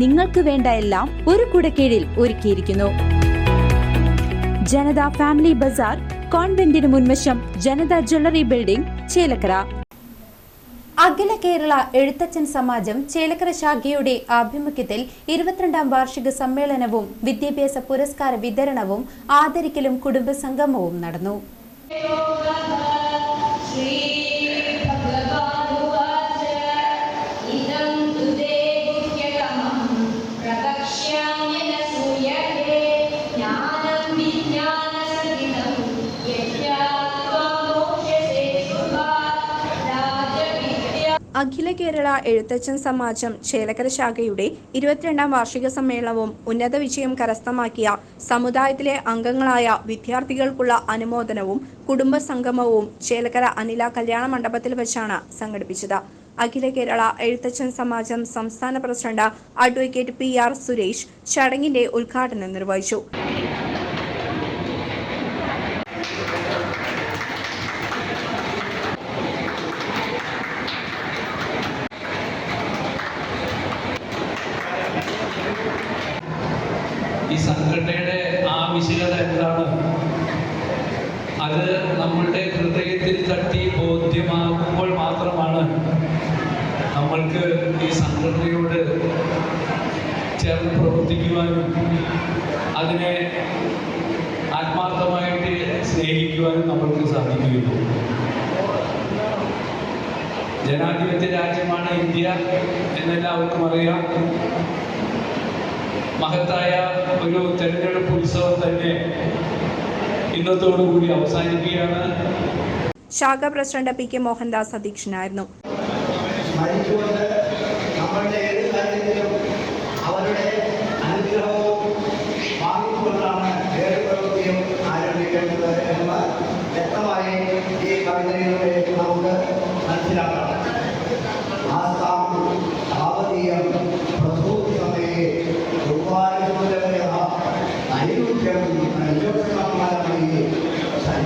നിങ്ങൾക്ക് വേണ്ട എല്ലാം ഒരു കുടക്കീഴിൽ ഒരുക്കിയിരിക്കുന്നു. ജനത ഫാമിലി ബസാർ കോൺവെന്റിന് മുൻവശം ജനത ജ്വല്ലറി ബിൽഡിംഗ് ചേലക്കര. അഖില കേരള എഴുത്തച്ഛൻ സമാജം ചേലക്കര ശാഖയുടെ ആഭിമുഖ്യത്തിൽ ഇരുപത്തിരണ്ടാം വാർഷിക സമ്മേളനവും വിദ്യാഭ്യാസ പുരസ്കാര വിതരണവും ആദരിക്കലും കുടുംബസംഗമവും നടന്നു. അഖില കേരള എഴുത്തച്ഛൻ സമാജം ചേലക്കര ശാഖയുടെ ഇരുപത്തിരണ്ടാം വാർഷിക സമ്മേളനവും ഉന്നത വിജയം കരസ്ഥമാക്കിയ സമുദായത്തിലെ അംഗങ്ങളായ വിദ്യാർത്ഥികൾക്കുള്ള അനുമോദനവും കുടുംബ സംഗമവും ചേലക്കര അനില കല്യാണ മണ്ഡപത്തിൽ വെച്ചാണ് സംഘടിപ്പിച്ചത്. അഖില കേരള എഴുത്തച്ഛൻ സമാജം സംസ്ഥാന president advocate P R Suresh ചടങ്ങിന്റെ ഉദ്ഘാടനം നിർവഹിച്ചു. സംഘടനയുടെ ആവശ്യകത എന്താണ്? അത് നമ്മളുടെ ഹൃദയത്തിൽ തട്ടി ബോധ്യമാകുമ്പോൾ മാത്രമാണ് നമ്മൾക്ക് ഈ സംഘടനയോട് ചേർന്ന് പ്രവർത്തിക്കുവാനും അതിനെ ആത്മാർത്ഥമായിട്ട് സ്നേഹിക്കുവാനും നമ്മൾക്ക് സാധിക്കുകയുള്ളൂ. ജനാധിപത്യ രാജ്യമാണ് ഇന്ത്യ എന്നെല്ലാവർക്കും അറിയാം. മഹത്തായ ഒരു തെരഞ്ഞെടുപ്പ് ഉത്സവം തന്നെ ഇന്നത്തോടുകൂടി അവസാനിക്കുകയാണ് ശാഖ പ്രസിഡന്റ് പി കെ മോഹൻദാസ് അധ്യക്ഷനായിരുന്നു. സ്മരിച്ചുകൊണ്ട് നമ്മളുടെ ഏത് കാര്യത്തിലും അവരുടെ അനുഗ്രഹവും വാങ്ങിക്കൊണ്ടാണ് ഏത് പ്രവൃത്തിയും ആരംഭിക്കേണ്ടത് എന്ന് വ്യക്തമായി ഈ കവിതയിലൂടെ നമുക്ക് മനസ്സിലാക്കണം ആസാം ഭാവതീയം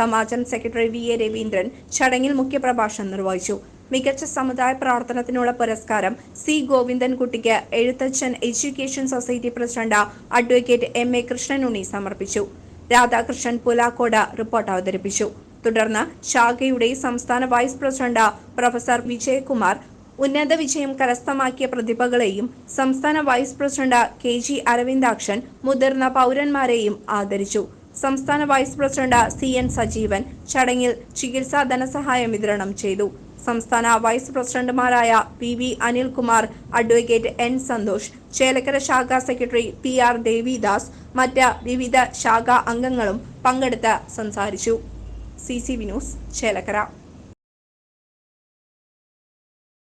Samajam secretary V A Raveendran ചടങ്ങിൽ മുഖ്യപ്രഭാഷണം നിർവഹിച്ചു. മികച്ച സമുദായ പ്രവർത്തനത്തിനുള്ള പുരസ്കാരം C ഗോവിന്ദൻകുട്ടിക്ക് Ezhuthachan education society president advocate M A Krishnanunni സമർപ്പിച്ചു. രാധാകൃഷ്ണൻ പുലാക്കോട് റിപ്പോർട്ട് അവതരിപ്പിച്ചു. തുടർന്ന് ശാഖയുടെ സംസ്ഥാന വൈസ് പ്രസിഡന്റ് പ്രൊഫസർ വിജയകുമാർ ഉന്നത വിജയം കരസ്ഥമാക്കിയ പ്രതിഭകളെയും സംസ്ഥാന vice president K G Aravindakshan മുതിർന്ന പൗരന്മാരെയും ആദരിച്ചു. സംസ്ഥാന vice president C N Sajeevan ചടങ്ങിൽ ചികിത്സാ ധനസഹായം വിതരണം ചെയ്തു. സംസ്ഥാന വൈസ് പ്രസിഡന്റുമാരായ P V Anilkumar advocate N Santhosh Chelakkara ശാഖാ സെക്രട്ടറി പി ആർ ദേവിദാസ് മറ്റ് വിവിധ ശാഖാ അംഗങ്ങളും പങ്കെടുത്ത് സംസാരിച്ചു. C C V news Chelakkara.